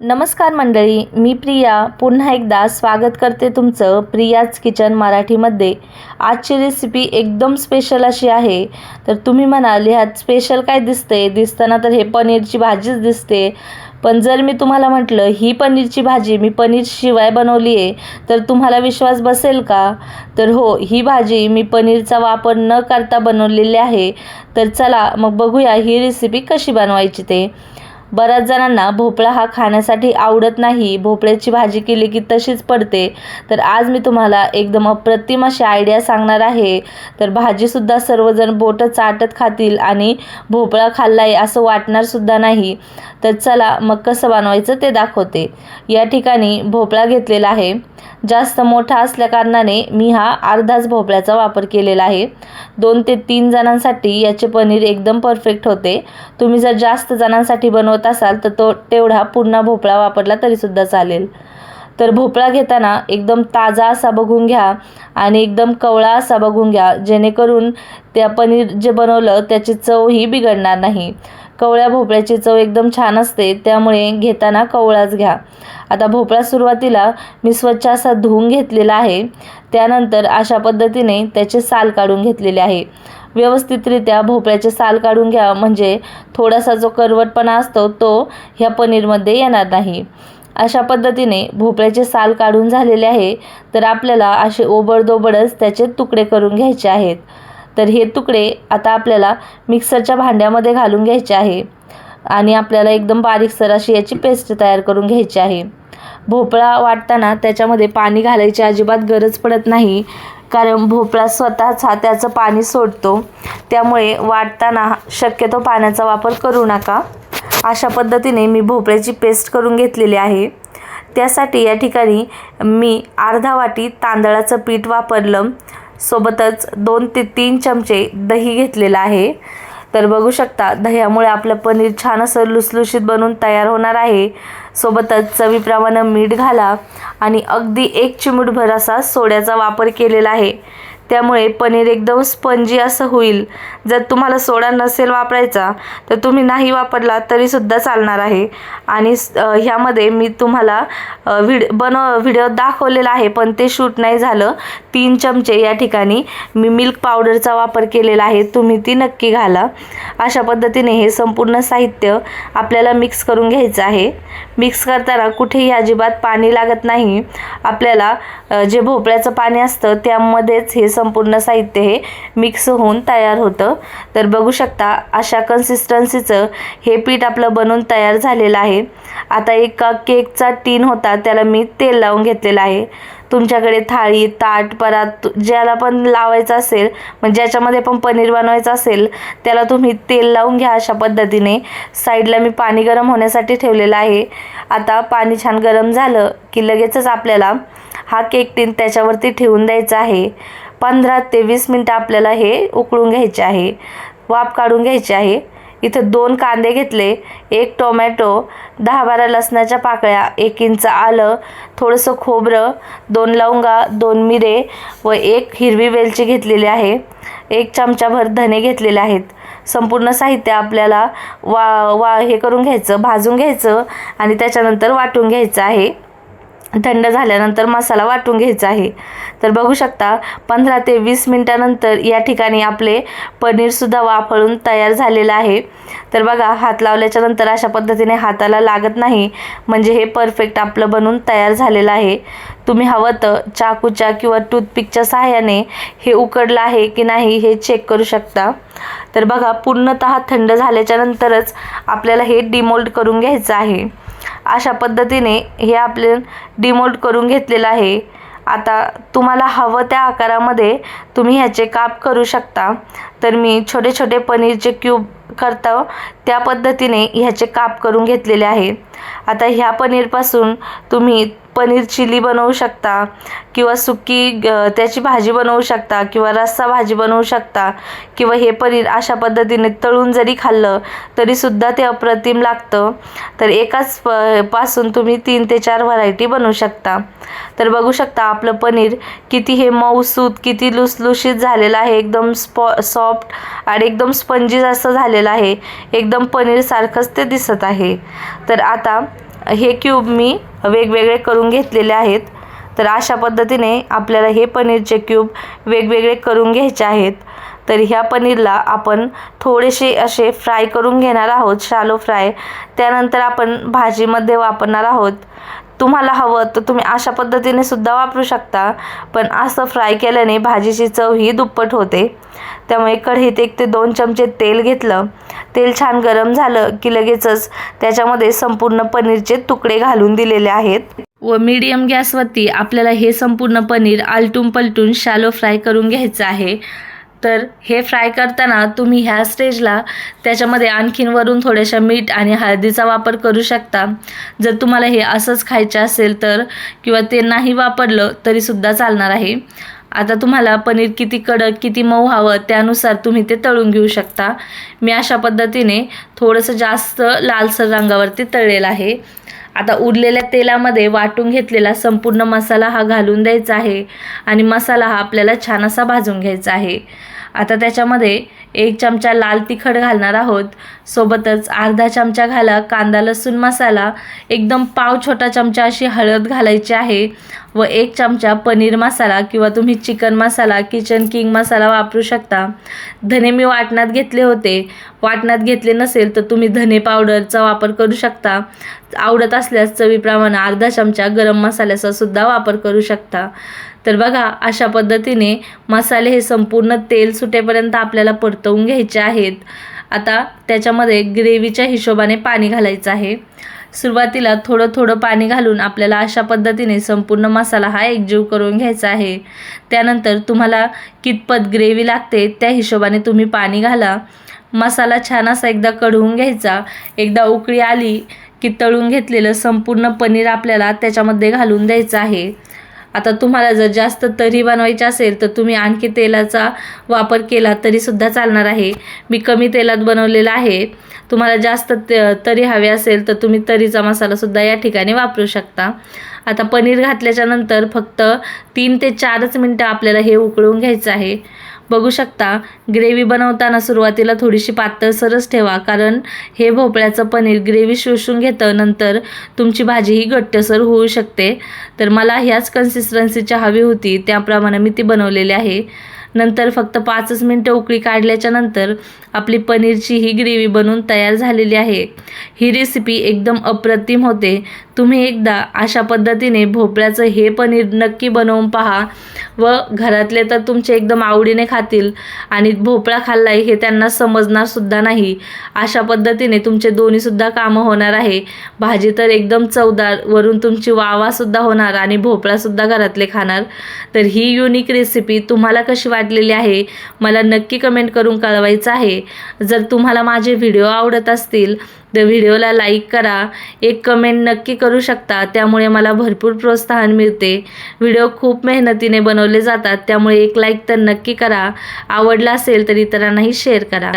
नमस्कार मंडळी मी प्रिया. पुन्हा एकदा स्वागत करते तुमचं प्रियाज किचन मराठीमध्ये. आजची रेसिपी एकदम स्पेशल अशी आहे. तर तुम्ही म्हणाल ह्यात स्पेशल काय दिसते दिसताना तर हे पनीरची भाजीच दिसते. पण जर मी तुम्हाला म्हटलं ही पनीरची भाजी मी पनीरशिवाय बनवली आहे तर तुम्हाला विश्वास बसेल का? तर हो ही भाजी मी पनीरचा वापर न करता बनवलेली आहे. तर चला मग बघूया ही रेसिपी कशी बनवायची ते. बऱ्याच जणांना भोपळा हा खाण्यासाठी आवडत नाही. भोपळ्याची भाजी केली की तशीच पडते. तर आज मी तुम्हाला एकदम अप्रतिम अशी आयडिया सांगणार आहे. तर भाजीसुद्धा सर्वजण बोटं चाटत खातील आणि भोपळा खाल्लाय असं वाटणारसुद्धा नाही. तर चला मग कसं बनवायचं ते दाखवते. या ठिकाणी भोपळा घेतलेला आहे. जास्त मोठा असल्याकारणाने मी हा अर्धाच भोपळ्याचा वापर केलेला आहे. दोन ते तीन जणांसाठी याचे पनीर एकदम परफेक्ट होते. तुम्ही जर जास्त जणांसाठी बनवत असाल तर तो तेवढा पुन्हा भोपळा वापरला तरीसुद्धा चालेल. तर भोपळा घेताना एकदम ताजा असा बघून घ्या आणि एकदम कवळा असा बघून घ्या. जेणेकरून त्या पनीर जे बनवलं त्याची चव ही बिघडणार नाही. कवळ्या भोपळ्याची चव एकदम छान असते त्यामुळे घेताना कवळाच घ्या. आता भोपळा सुरुवातीला मी स्वच्छ असा धुवून घेतलेला आहे. त्यानंतर अशा पद्धतीने त्याचे साल काढून घेतलेले आहे. व्यवस्थितरित्या भोपळ्याचे साल काढून घ्या. म्हणजे थोडासा जो करवटपणा असतो तो ह्या पनीरमध्ये येणार नाही. अशा पद्धतीने भोपळ्याचे साल काढून झालेले आहे तर आपल्याला असे ओबडदोबडच त्याचे तुकडे करून घ्यायचे आहेत. तर हे तुकडे आता आपल्याला मिक्सरच्या भांड्यामध्ये घालून घ्यायचे आहे. आणि आपल्याला एकदम बारीकसर अशी याची पेस्ट तयार करून घ्यायची आहे. भोपळा वाटताना त्याच्यामध्ये पाणी घालायची अजिबात गरज पडत नाही. कारण भोपळा स्वतःच हा त्याचं पाणी सोडतो. त्यामुळे वाटताना शक्यतो पाण्याचा वापर करू नका. अशा पद्धतीने मी भोपळ्याची पेस्ट करून घेतलेली आहे. त्यासाठी या ठिकाणी मी अर्धा वाटी तांदळाचं पीठ वापरलं. सोबतच दोन ते तीन चमचे दही घेतलेलं आहे. तर बघू शकता दह्यामुळे आपलं पनीर छान असं लुसलुशीत बनून तयार होणार आहे. सोबतच चवीप्रमाणे मीठ घाला आणि अगदी एक चिमूटभर असा सोड्याचा वापर केलेला आहे. त्यामुळे पनीर एकदम स्पंजी असं होईल. जर तुम्हाला सोडा नसेल वापरायचा तर तुम्ही नाही वापरला तरीसुद्धा चालणार आहे. आणि ह्यामध्ये मी तुम्हाला व्हिड बनव व्हिडिओ दाखवलेला आहे पण ते शूट नाही झालं. तीन चमचे या ठिकाणी मी मिल्क पावडरचा वापर केलेला आहे तुम्ही ती नक्की घाला. अशा पद्धतीने हे संपूर्ण साहित्य आपल्याला मिक्स करून घ्यायचं आहे. मिक्स करताना कुठेही अजिबात पाणी लागत नाही. आपल्याला जे भोपळ्याचं पाणी असतं त्यामध्येच हे संपूर्ण साहित्य हे मिक्स होऊन तयार होतं. तर बघू शकता अशा कन्सिस्टन्सीचं हे पीठ आपलं बनवून तयार झालेलं आहे. आता एक केकचा टीन होता त्याला मी तेल लावून घेतलेलं आहे. तुमच्याकडे थाळी ताट परात ज्याला पण लावायचं असेल म्हणजे ज्याच्यामध्ये पण पनीर बनवायचं असेल त्याला तुम्ही तेल लावून घ्या अशा पद्धतीने. साईडला मी पाणी गरम होण्यासाठी ठेवलेलं आहे. आता पाणी छान गरम झालं की लगेचच आपल्याला हा केक टीन त्याच्यावरती ठेवून द्यायचा आहे. पंधरा ते वीस मिनटं आपल्याला हे उकळून घ्यायचे आहे. वाफ काढून घ्यायचे आहे. इथं दोन कांदे घेतले. एक टोमॅटो दहा बारा लसणाच्या पाकळ्या एक इंच आलं थोडंसं खोबरं दोन लवंगा दोन मिरे व एक हिरवी वेलची घेतलेली आहे. एक चमचाभर धने घेतलेले आहेत. संपूर्ण साहित्य आपल्याला वा वा हे करून घ्यायचं भाजून घ्यायचं आणि त्याच्यानंतर वाटून घ्यायचं आहे. थंड झाल्यानंतर मसाला वाटून घ्यायचा आहे. तर बघू शकता पंधरा ते वीस मिनटानंतर या ठिकाणी आपले पनीरसुद्धा वाफळून तयार झालेलं आहे. तर बघा हात लावल्याच्या नंतर अशा पद्धतीने हाताला लागत नाही. म्हणजे हे परफेक्ट आपलं बनून तयार झालेलं आहे. तुम्ही हवं तर चाकूच्या किंवा टूथपिकच्या सहाय्याने हे उकडलं आहे की नाही हे चेक करू शकता. तर बघा पूर्णतः थंड झाल्याच्या नंतरच आपल्याला हे डिमोल्ड करून घ्यायचं आहे. अशा पद्धतीने हे आपले डिमोल्ड करून घेतलेलं आहे. आता तुम्हाला हवं त्या आकारामध्ये तुम्ही ह्याचे काप करू शकता. तर मी छोटे छोटे पनीरचे क्यूब करतो त्या पद्धतीने ह्याचे काप करून घेतलेले आहे. आता ह्या पनीरपासून तुम्ही पनीर चिली बनवू शकता किंवा सुकी त्याची भाजी बनवू शकता किंवा रस्सा भाजी बनवू शकता किंवा हे पनीर अशा पद्धतीने तळून जरी खाल्लं तरीसुद्धा ते अप्रतिम लागतं. तर एकाच प पासून तुम्ही तीन ते चार व्हरायटी बनवू शकता. तर बघू शकता आपलं पनीर किती हे मऊसूत किती लुसलुशीत झालेलं आहे. एकदम स्पॉ सॉफ्ट आणि एकदम स्पंजी असं झालेलं आहे. एकदम पनीरसारखंच ते दिसत आहे. तर आता हे क्यूब मी वेगवेगळे करून घेतलेले आहेत. तर अशा पद्धतीने आपल्याला हे पनीरचे क्यूब वेगवेगळे करून घ्यायचे आहेत. तर ह्या पनीरला आपण थोडेसे असे फ्राय करून घेणार आहोत शालो फ्राय त्यानंतर आपण भाजीमध्ये वापरणार आहोत. तुम्हाला हवं तर तुम्ही अशा पद्धतीने सुद्धा वापरू शकता पण असं फ्राय केल्याने भाजीची चव ही दुप्पट होते. त्यामुळे कढईत एक ते दोन चमचे तेल घेतलं. तेल छान गरम झालं की लगेचच त्याच्यामध्ये संपूर्ण पनीरचे तुकडे घालून दिलेले आहेत. व मीडियम गॅसवरती आपल्याला हे संपूर्ण पनीर आलटून पलटून शॅलो फ्राय करून घ्यायचं आहे. तर हे फ्राय करताना तुम्ही ह्या स्टेजला त्याच्यामध्ये आणखीन वरून थोड्याशा मीठ आणि हळदीचा वापर करू शकता. जर तुम्हाला हे असंच खायचं असेल तर किंवा ते नाही वापरलं तरीसुद्धा चालणार आहे. आता तुम्हाला पनीर किती कडक किती मऊ हवं त्यानुसार तुम्ही ते तळून घेऊ शकता. मी अशा पद्धतीने थोडंसं जास्त लालसर रंगावरती तळलेलं आहे. आता उरलेल्या तेलामध्ये वाटून घेतलेला संपूर्ण मसाला हा घालून द्यायचा आहे आणि मसाला हा आपल्याला छान असा भाजून घ्यायचा आहे. आता त्याच्यामध्ये एक चमचा लाल तिखट घालणार आहोत. सोबतच अर्धा चमचा घाला कांदा लसूण मसाला. एकदम पाव छोटा चमचा अशी हळद घालायची आहे व एक चमचा पनीर मसाला किंवा तुम्ही chicken masala kitchen king masala वापरू शकता. धने मी वाटणात घेतले होते. वाटणात घेतले नसेल तर तुम्ही धने पावडरचा वापर करू शकता. आवडत असल्यास चवीप्रमाणे अर्धा चमचा गरम मसाल्याचा सुद्धा वापर करू शकता. तर बघा अशा पद्धतीने मसाले हे संपूर्ण तेल सुटेपर्यंत आपल्याला परतवून घ्यायचे आहेत. आता त्याच्यामध्ये ग्रेव्हीच्या हिशोबाने पाणी घालायचं आहे. सुरुवातीला थोडं थोडं पाणी घालून आपल्याला अशा पद्धतीने संपूर्ण मसाला हा एकजीव करून घ्यायचा आहे. त्यानंतर तुम्हाला कितपत ग्रेव्ही लागते त्या हिशोबाने तुम्ही पाणी घाला. मसाला छान असा एकदा कढवून घ्यायचा. एकदा उकळी आली की तळून घेतलेलं संपूर्ण पनीर आपल्याला त्याच्यामध्ये घालून द्यायचं आहे. आता तुम्हाला जर जास्त तरी बनवायची असेल तर तुम्ही आणखी तेलाचा वापर केला तरीसुद्धा चालणार आहे. मी कमी तेलात बनवलेला आहे. तुम्हाला जास्त तरी हवे असेल तर तुम्ही तरीचा मसालासुद्धा या ठिकाणी वापरू शकता. आता पनीर घातल्याच्यानंतर फक्त तीन ते चारच मिनटं आपल्याला हे उकळून घ्यायचं आहे. बघू शकता. ग्रेव्ही बनवताना सुरुवातीला थोडीशी पातळसरच ठेवा कारण हे भोपळ्याचं पनीर ग्रेव्ही शोषून घेतं नंतर तुमची भाजी ही घट्टसर होऊ शकते. तर मला ह्याच कन्सिस्टन्सीची हवी होती त्याप्रमाणे मी ती बनवलेली आहे. नंतर फक्त पाचच मिनटं उकळी काढल्याच्या नंतर आपली पनीरची ही ग्रेव्ही बनवून तयार झालेली आहे. ही रेसिपी एकदम अप्रतिम होते. तुम्ही एकदा अशा पद्धतीने भोपळ्याचं हे पनीर नक्की बनवून पहा व घरातले तर तुमचे एकदम आवडीने खातील आणि भोपळा खाल्लाय हे त्यांना समजणारसुद्धा नाही. अशा पद्धतीने तुमचे दोन्हीसुद्धा कामं होणार आहे. भाजी तर एकदम चवदार वरून तुमची वावासुद्धा होणार आणि भोपळासुद्धा घरातले खाणार. तर ही युनिक रेसिपी तुम्हाला कशी वाटलेली आहे? मला नक्की कमेंट करून कळवायचं आहे. जर तुम्हाला माझे व्हिडिओ आवडत असतील तर व्हिडिओला लाईक करा. एक कमेंट नक्की करू शकता. त्यामुळे मला भरपूर प्रोत्साहन मिळते. व्हिडिओ खूप मेहनतीने बनवले जातात. त्यामुळे एक लाईक तर नक्की करा. आवडला असेल तर इतरांनाही शेअर करा.